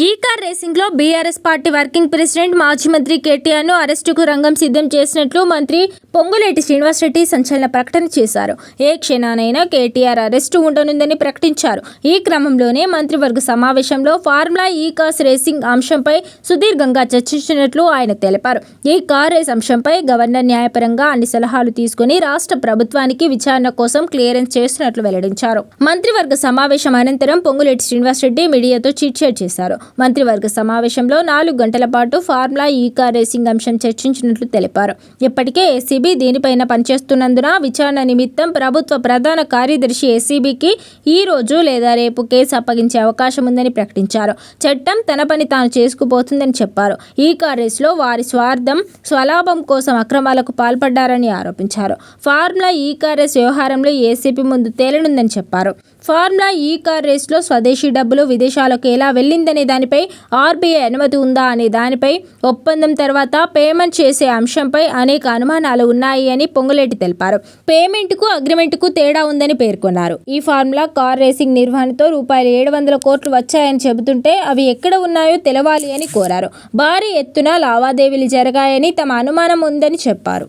ఈ కార్ రేసింగ్లో BRS party working president మాజీ మంత్రి కేటీఆర్ను అరెస్టుకు రంగం సిద్ధం చేసినట్లు మంత్రి పొంగులేటి శ్రీనివాసరెడ్డి సంచలన ప్రకటన చేశారు. ఏ క్షణానైనా కేటీఆర్ అరెస్టు ఉండనుందని ప్రకటించారు. ఈ క్రమంలోనే మంత్రివర్గ సమావేశంలో ఫార్ములా ఈ కార్స్ రేసింగ్ అంశంపై సుదీర్ఘంగా చర్చించినట్లు ఆయన తెలిపారు. ఈ కార్ రేస్ అంశంపై గవర్నర్ న్యాయపరంగా అన్ని సలహాలు తీసుకుని రాష్ట్ర ప్రభుత్వానికి విచారణ కోసం క్లియరెన్స్ చేస్తున్నట్లు వెల్లడించారు. మంత్రివర్గ సమావేశం అనంతరం పొంగులేటి శ్రీనివాసరెడ్డి మీడియాతో చిట్చాట్ చేశారు. మంత్రివర్గ సమావేశంలో నాలుగు గంటల పాటు ఫార్ములా ఈ కార్ రేసింగ్ అంశం చర్చించినట్లు తెలిపారు. ఇప్పటికే ఏసీబీ దీనిపైన పనిచేస్తున్నందున విచారణ నిమిత్తం ప్రభుత్వ ప్రధాన కార్యదర్శి ఏసీబీకి ఈ రోజు లేదా రేపు కేసు అప్పగించే అవకాశం ఉందని ప్రకటించారు. చట్టం తన పని తాను చేసుకుపోతుందని చెప్పారు. ఈ కార్ రేసులో వారి స్వార్థం స్వలాభం కోసం అక్రమాలకు పాల్పడ్డారని ఆరోపించారు. ఫార్ములా ఈ కార్ రేస్ వ్యవహారంలో ఏసీబీ ముందు తేలనుందని చెప్పారు. ఫార్ములా ఈ కార్ రేస్లో స్వదేశీ డబ్బులు విదేశాలకు ఎలా వెళ్ళిందనే దానిపై ఆర్బీఐ అనుమతి ఉందా అనే దానిపై ఒప్పందం తర్వాత పేమెంట్ చేసే అంశంపై అనేక అనుమానాలు ఉన్నాయి అని పొంగులేటి తెలిపారు. పేమెంట్కు అగ్రిమెంట్కు తేడా ఉందని పేర్కొన్నారు. ఈ ఫార్ములా కార్ రేసింగ్ నిర్వహణతో రూపాయలు ఏడు వందల కోట్లు వచ్చాయని చెబుతుంటే అవి ఎక్కడ ఉన్నాయో తెలవాలి అని కోరారు. భారీ ఎత్తున లావాదేవీలు జరిగాయని తమ అనుమానం ఉందని చెప్పారు.